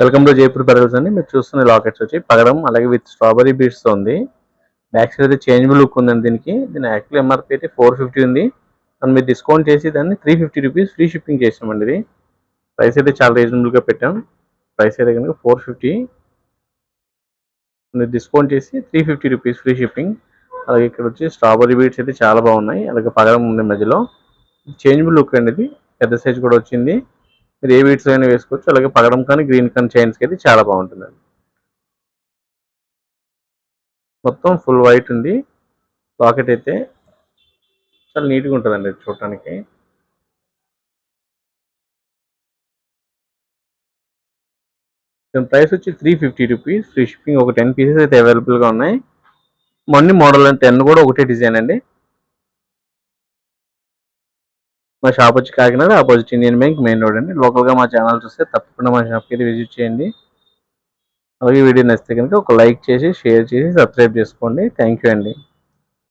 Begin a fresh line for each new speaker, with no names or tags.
Welcome to Jaipur pearls అండి. మీరు చూస్తున్న లాకెట్స్ వచ్చి పగడం అలాగే విత్ స్ట్రాబెరీ బీడ్స్ ఉంది. బ్యాక్ సైడ్ అయితే చేంజబుల్ లుక్ ఉందండి దీనికి. దీని యాక్చువల్ ఎంఆర్పీ అయితే ఫోర్ ఫిఫ్టీ ఉంది. దాన్ని మీరు డిస్కౌంట్ చేసి దాన్ని three fifty rupees free shipping చేసామండి ఇది. ప్రైస్ అయితే చాలా రీజనబుల్గా పెట్టాం. ప్రైస్ అయితే కనుక ఫోర్ ఫిఫ్టీ మీరు డిస్కౌంట్ చేసి three fifty rupees free shipping అలాగే ఇక్కడ వచ్చి స్ట్రాబెరీ బీడ్స్ అయితే చాలా బాగున్నాయి. అలాగే పగడం ఉంది మధ్యలో. చేంజబుల్ లుక్ అండి ఇది. పెద్ద సైజ్ కూడా వచ్చింది. మీరు ఏ వీట్స్ అయినా వేసుకోవచ్చు. అలాగే పగడం కానీ గ్రీన్ కానీ చైన్స్కి అయితే చాలా బాగుంటుందండి. మొత్తం ఫుల్ వైట్ ఉంది. లాకెట్ అయితే చాలా నీట్గా ఉంటుందండి చూడటానికి. దీని ప్రైస్ వచ్చి three fifty rupees free shipping ఒక టెన్ పీసెస్ అయితే అవైలబుల్గా ఉన్నాయి. మొన్న మోడల్ అంటే టెన్ కూడా ఒకటే డిజైన్ అండి. మా షాప్ వచ్చి Kakinada opposite Indian bank main road అండి. లోకల్గా మా ఛానల్ చూస్తే తప్పకుండా మా షాప్కి అయితే విజిట్ చేయండి. అలాగే వీడియో నచ్చితే కనుక ఒక లైక్ చేసి షేర్ చేసి సబ్స్క్రైబ్ చేసుకోండి. థ్యాంక్ యూ అండి.